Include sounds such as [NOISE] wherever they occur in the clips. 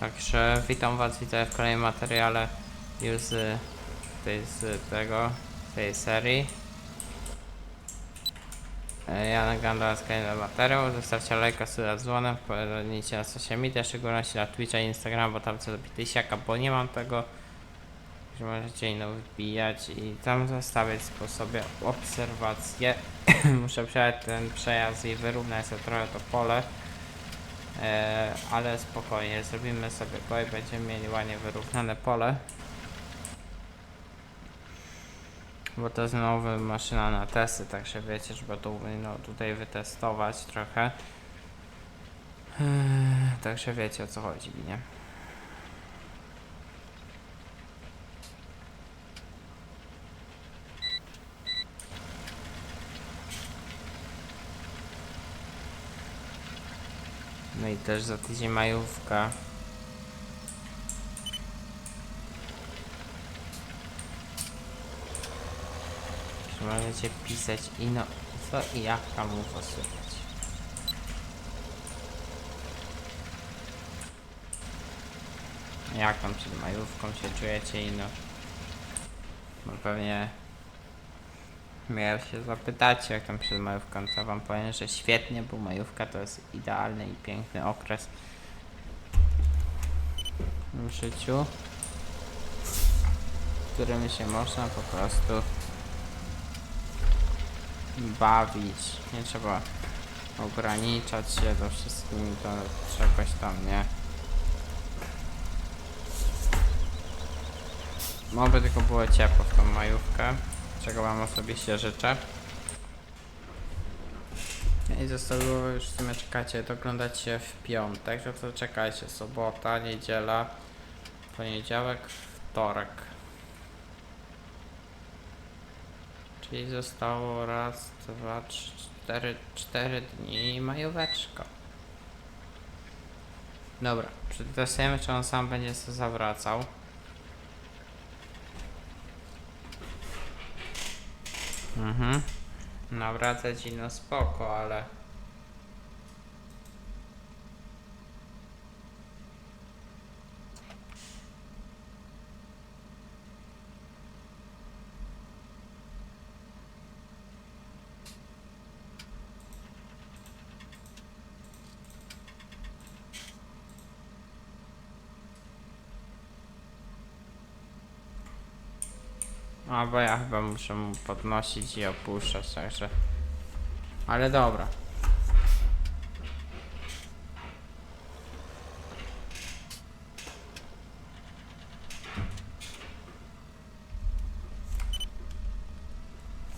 Także witam was widzę w kolejnym materiale już z, tej, z tego, tej serii. E, Ja nagram dla was kolejny materiał. Zostawcie lajka, suba, dzwonek, pogadajcie na social media, w szczególności na Twitcha i Instagram, bo tam co zrobić tysiaka, bo nie mam tego. Że możecie ino wbijać i tam zostawiać sposobie obserwacje. [COUGHS] Muszę przejechać ten przejazd i wyrównać sobie trochę to pole. E, ale spokojnie, zrobimy sobie go i będziemy mieli ładnie wyrównane pole. Bo to nowa maszyna na testy, także wiecie, żeby to no, tutaj wytestować trochę. Eee, Także wiecie o co chodzi, nie? I też za tydzień majówka. Że możecie pisać i no co i jak tam u was słychać. Jak tam przed majówką się czujecie i no no pewnie mnie się zapytacie jak tam przed majówką, to wam powiem, że świetnie, bo majówka to jest idealny i piękny okres w życiu, w którym się można po prostu bawić. Nie trzeba ograniczać się do wszystkim do czegoś tam, nie? Oby tylko było ciepło w tą majówkę, czego wam osobiście życzę. I zostało już w sumie czekacie, doglądać się w piątek, no to czekajcie, sobota, niedziela, poniedziałek, wtorek. Czyli zostało raz, dwa, trzy, cztery, cztery dni i majóweczka. Dobra, przetestujemy czy on sam będzie zawracał. Mhm. Nawracać no spoko, ale... A bo ja chyba muszę mu podnosić i opuszczać, także... Ale dobra.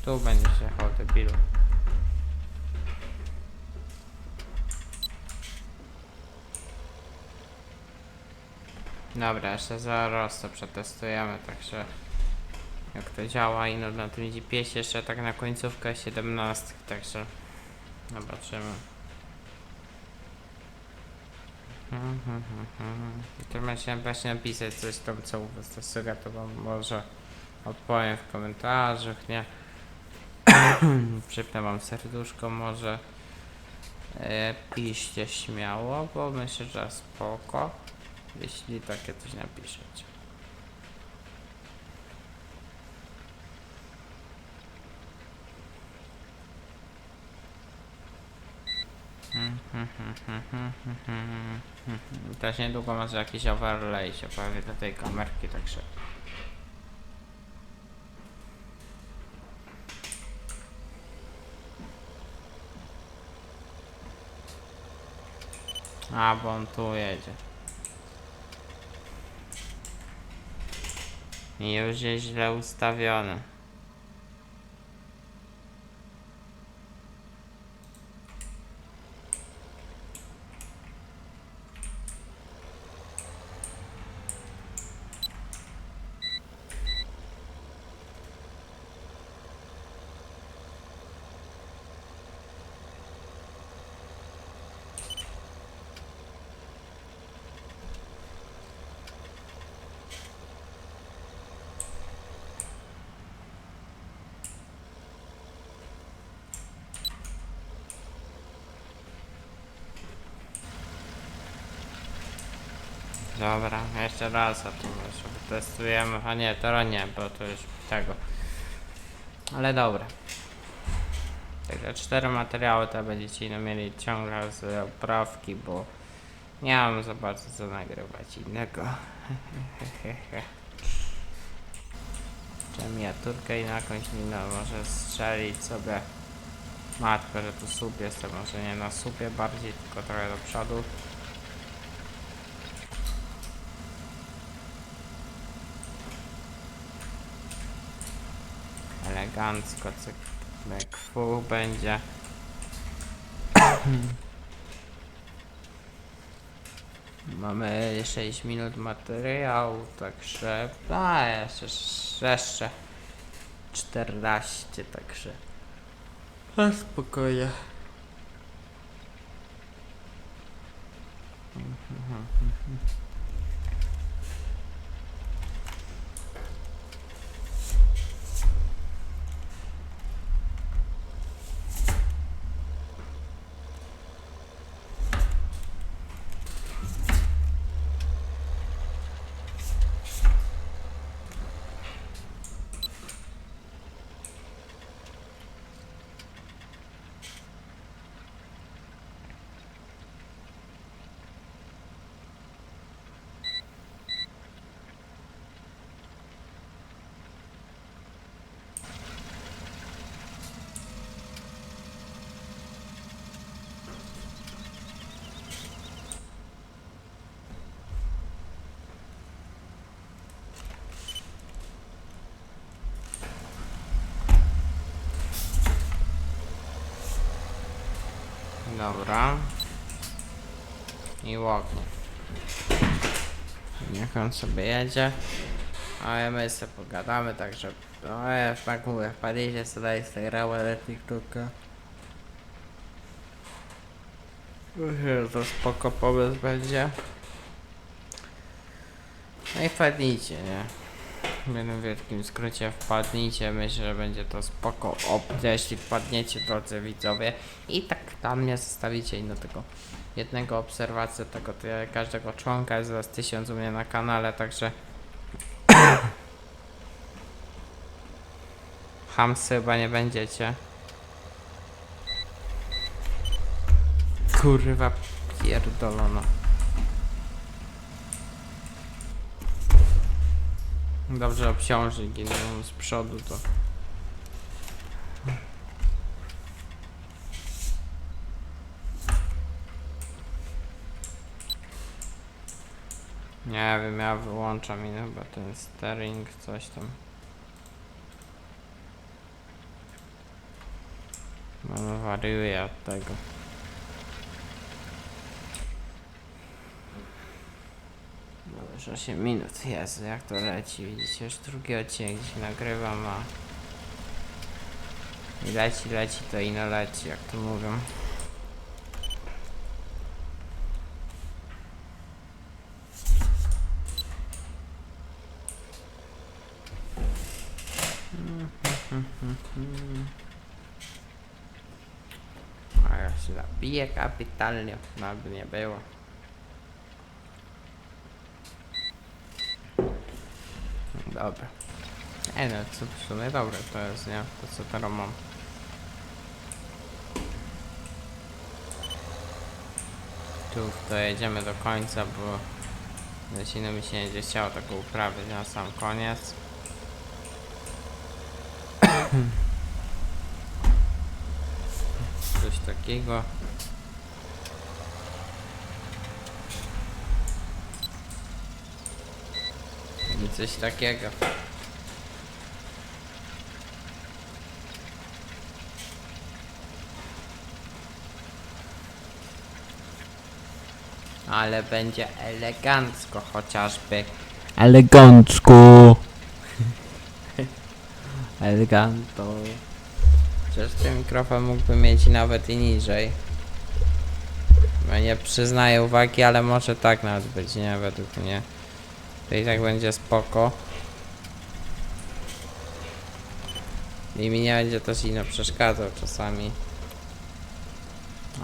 Tu będziesz jechał, debilu. Dobra, jeszcze zaraz to przetestujemy, także jak to działa i no na tym GPS jeszcze tak na końcówkę 17, także zobaczymy. Mhm, mhm, mhm. I to musiałem właśnie napisać coś tam co u was to syga, to wam może odpowiem w komentarzach, nie? [CLEARS THROAT] Przypnę wam serduszko może. E, piszcie śmiało, bo myślę, że spoko, jeśli takie coś napiszecie. Też niedługo może jakiś overlay się pojawi do tej kamerki, także... A, bo on tu jedzie. I już jest źle ustawiony. Dobra, jeszcze raz o tym testujemy. A nie, teraz nie, bo to już tego. Ale dobra. Także cztery materiały to będziecie no mieli ciągle z oprawki, bo nie mam za bardzo co nagrywać innego. [LAUGHS] Czy miniaturkę i na jakąś minę może strzelić sobie matkę, że tu słup jestem, może nie na słupie bardziej, tylko trochę do przodu. Elegancko, cyk, myk, fu będzie. [CLEARS THROAT] Mamy 6 minut materiału, także a jeszcze, jeszcze 14, także a spokojnie. [LAUGHS] Dobra. I łoknie. Niech on sobie jedzie. A my sobie pogadamy, także... No ja tak mówię, wpadliście sobie na Instagrama, na TikToka. To spoko pomysł będzie. No i wpadnijcie, nie? W wielkim skrócie wpadnijcie, myślę, że będzie to spoko opcja, jeśli wpadniecie drodzy widzowie i tak tam mnie zostawicie i do tego jednego obserwacji tego każdego członka jest zaraz tysiąc u mnie na kanale, także [COUGHS] Hamsy chyba nie będziecie. Kurwa pierdolona. Dobrze obciąży ginął z przodu to. Nie wiem, ja wyłączam i chyba ten steering, coś tam. No wariuję od tego. No już 8 minut, Jezu, jak to leci, widzicie, już drugi odcinek dzisiaj nagrywam, a... I leci, leci, to ino leci, jak to mówią. A ja się zabiję kapitalnie, no by nie było. Dobra. E no, co w sumie dobre to jest, nie? To co teraz mam. Tu dojedziemy do końca, bo Zresztą mi się nie będzie chciało tego uprawiać na sam koniec. [COUGHS] Coś takiego. Coś takiego. Ale będzie elegancko chociażby. Elegancko. [LAUGHS] Eleganto. Przecież ten mikrofon mógłby mieć nawet i niżej. Ja nie przyznaję uwagi, ale może tak nawet być, nie? Według mnie. To i tak będzie spoko. I mi nie będzie też ino przeszkadzał czasami.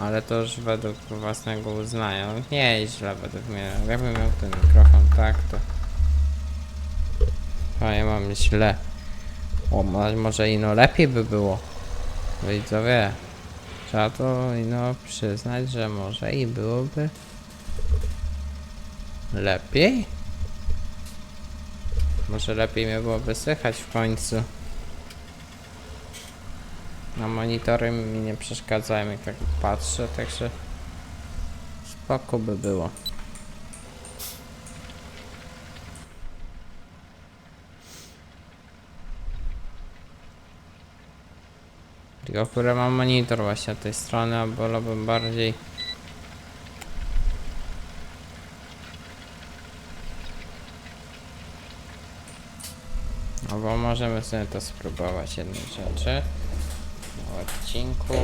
Ale to już według własnego uznania. No Nie źle według mnie. Jakbym miał ten mikrofon tak, to... A ja mam źle. O, mo- może ino lepiej by było. Widzowie. Trzeba to ino przyznać, że może i byłoby... Lepiej? Może lepiej mnie byłoby słychać w końcu. Na monitory mi nie przeszkadzają jak tak patrzę, także spoko by było. Tylko które mam monitor właśnie od tej strony, a wolałbym bardziej No bo możemy sobie to spróbować jednej rzeczy na odcinku.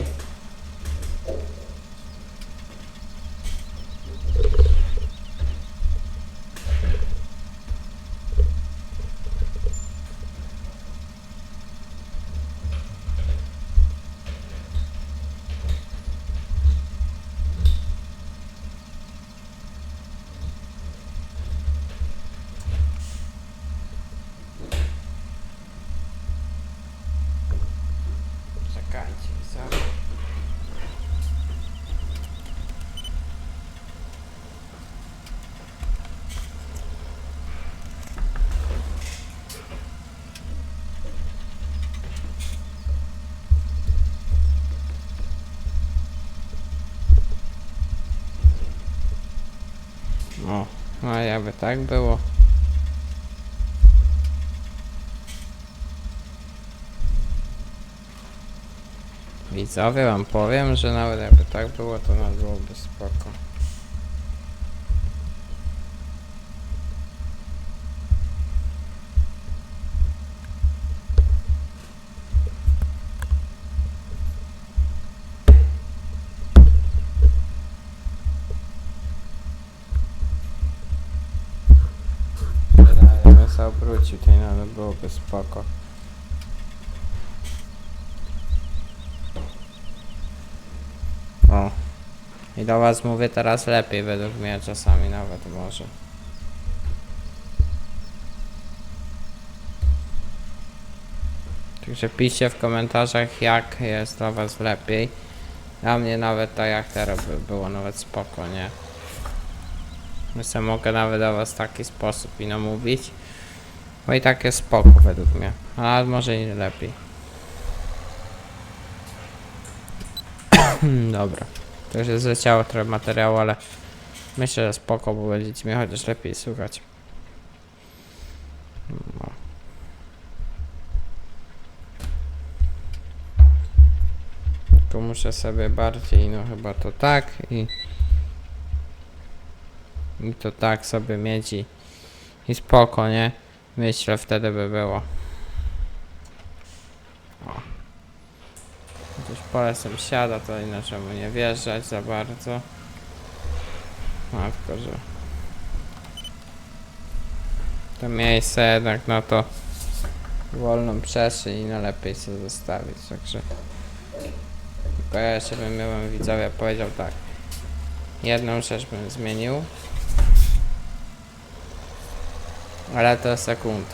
Czekajcie, za... No, no jakby tak było. Widzowie wam powiem, że nawet jakby tak było, to nam byłoby spoko. To byłoby spoko. O. I do was mówię teraz lepiej według mnie czasami nawet może. Także piszcie w komentarzach jak jest dla was lepiej. Dla mnie nawet tak jak teraz by było nawet spoko, nie? Myślę, mogę nawet do was w taki sposób ino mówić. Bo i tak jest spoko według mnie. A może i lepiej. [CLEARS THROAT] Dobra. To już jest zleciało trochę materiału, ale myślę, że spoko, bo będziecie mnie chociaż lepiej słuchać. No. Tu muszę sobie bardziej, no chyba to tak i i to tak sobie mieć i, i spoko, nie? Myślę, wtedy by było. O. Gdzieś pole sąsiada, to inaczej mu nie wjeżdżać za bardzo. Tylko że to miejsce jednak no to wolną przestrzeń i no lepiej sobie zostawić, także tylko ja jeszcze bym, ja widzowie powiedział tak jedną rzecz bym zmienił to sekund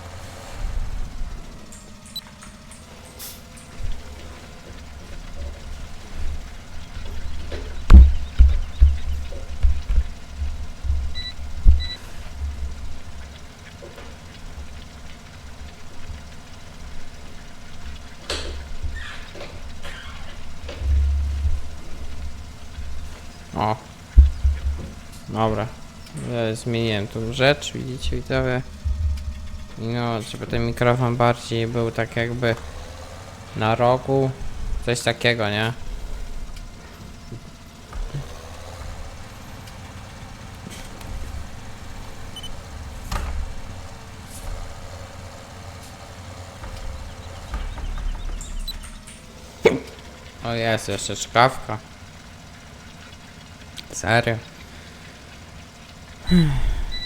O. Dobra. Zmieniłem tą rzecz, widzicie widzowie. No, żeby ten mikrofon bardziej był tak jakby na rogu. Coś takiego, nie? O jest, jeszcze czkawka. Serio?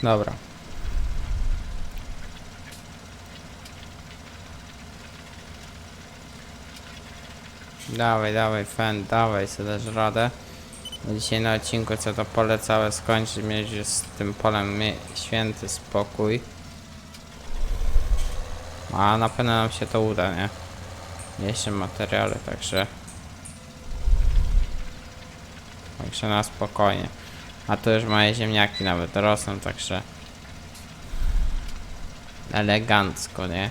Dobra. Dawaj, dawaj, fan, dawaj, sobie dasz radę. Dzisiaj na odcinku chcę to pole całe skończyć, mieć z tym polem święty spokój. A na pewno nam się to uda, nie? Jeszcze materiały, także... Także na spokojnie. A tu już moje ziemniaki nawet rosną, także... Elegancko, nie?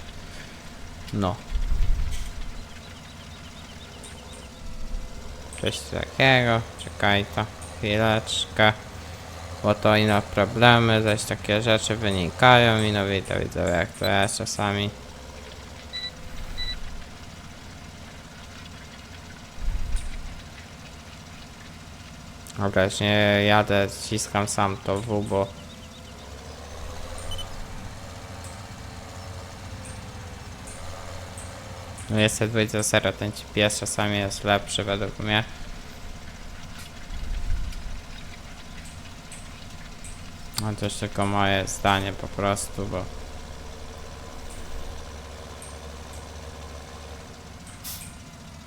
No. Coś takiego, czekaj to, chwileczkę. Bo to ino problemy, zaś takie rzeczy wynikają i no widzę, widzę jak to jest czasami. Dobra, nie jadę, ściskam sam to W, bo No jest być za serio, ten GPS czasami jest lepszy według mnie. No to już tylko moje zdanie po prostu, bo...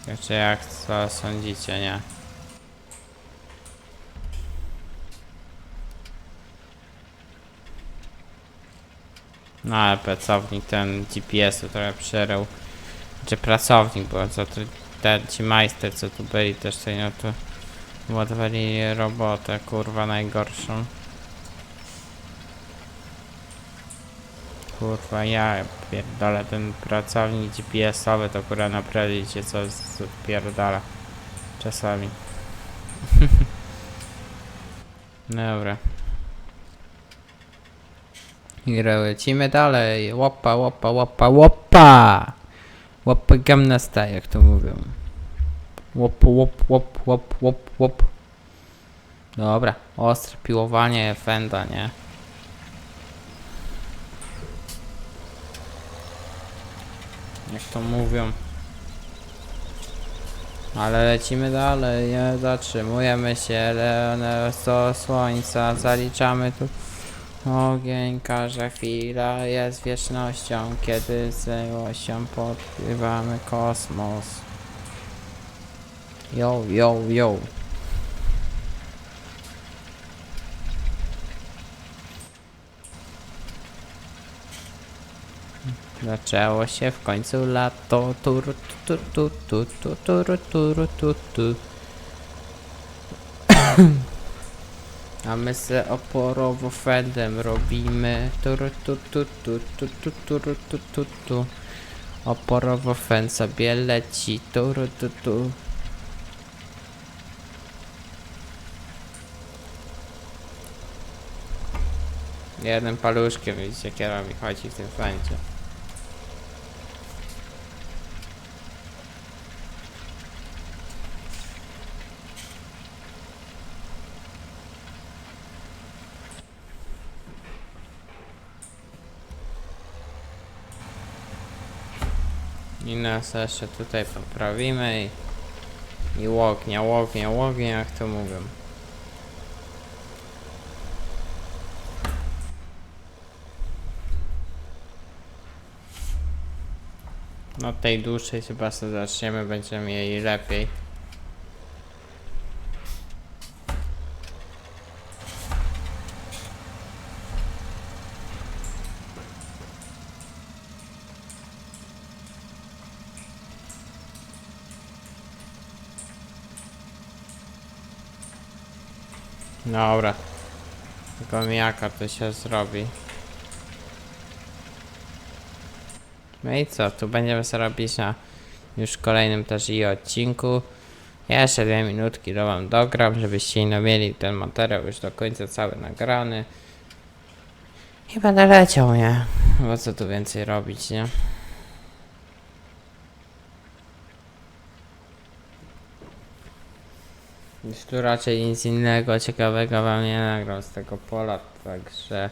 Jeszcze jak co sądzicie, nie? No ale pracownik ten GPS-u trochę przerył. Czy pracownik, bo co tu ten ci majster co tu byli też tutaj no to ładowali robotę kurwa najgorszą. Kurwa ja pierdolę ten pracownik GPS-owy to kurwa naprawdę się coś pierdala czasami. [LAUGHS] Dobra. I lecimy dalej. Łopa, łopa, łopa, łopa! Łapy gamnasta, jak to mówią. Łop, łop, łop, łop, łop, łop. Dobra, ostre piłowanie fenda, nie? Jak to mówią. Ale lecimy dalej, nie zatrzymujemy się, Leone do słońca, zaliczamy tu ogień, każda chwila jest wiecznością, kiedy z miłością podgrywamy kosmos. Yo, yo, yo. Zaczęło się w końcu lato. Tur, tu, tu, tu, tu, tu, tu, tu, tu, tu. A my z oporowofedem robimy. Tur tu tu tu tu tu tur tu tu tu. Oporowofen sobie leci. Tur tu tu. Jeden paluszkiem widzicie jak ja robię chodzi w tym fajnie nas jeszcze tutaj poprawimy i, i łognia, łognia, łognia, jak to mówią. No tej dłuższej chyba sobie zaczniemy, będziemy mieli lepiej. Dobra. Tylko mijaka to się zrobi. No i co, tu będziemy sobie robić na już kolejnym też i odcinku. Jeszcze dwie minutki do wam dogram, żebyście no mieli ten materiał już do końca cały nagrany. I będę leciał, nie? Bo co tu więcej robić, nie? Już tu raczej nic innego ciekawego wam nie nagrał z tego pola, także...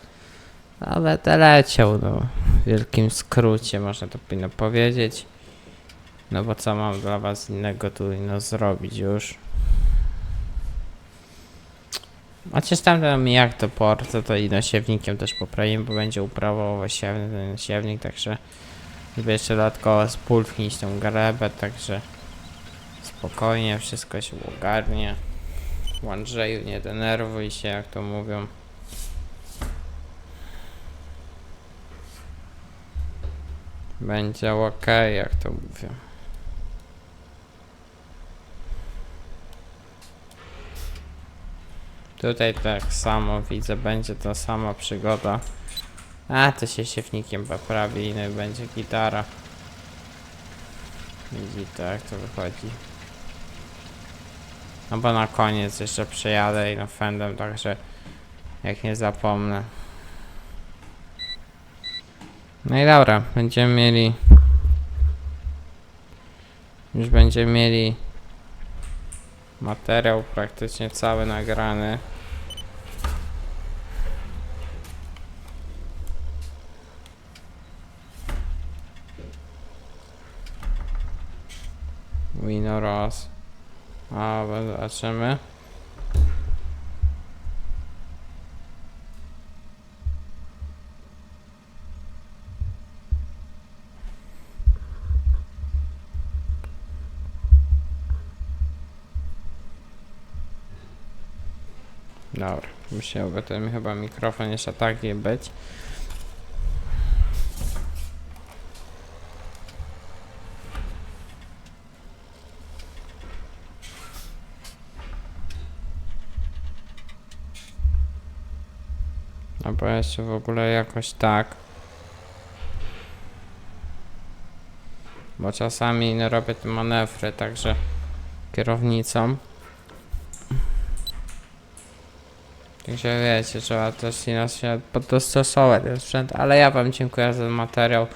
Będę leciał, no. W wielkim skrócie można to powiedzieć. No bo co mam dla was innego tu no zrobić już. Chociaż tam jak to porto, to i nasiewnikiem też poprawimy, bo będzie uprawowo siewny ten siewnik, także żeby jeszcze dodatkowo spulchnić tą glebę, także spokojnie wszystko się ogarnie. Andrzeju, nie denerwuj się, jak to mówią. Będzie ok, jak to mówią. Tutaj tak samo widzę, będzie ta sama przygoda. A, to się siewnikiem poprawi, i będzie gitara. Widzi to jak to wychodzi. No bo na koniec jeszcze przejadę i no fendem, także jak nie zapomnę. No i dobra, będziemy mieli już będziemy mieli materiał praktycznie cały nagrany. Winoros. A, zobaczymy. Dobra, musiałby ten chyba mikrofon jeszcze taki być. No bo jeszcze w ogóle jakoś tak. Bo czasami no, robię te manewry, także kierownicą. Także wiecie, trzeba też inaczej poddostosować ten sprzęt, ale ja wam dziękuję za ten materiał.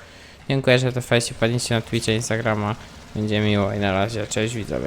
Dziękuję, że to fajnie padliście na Twitcha, Instagrama. Będzie miło i na razie. Cześć widzowie.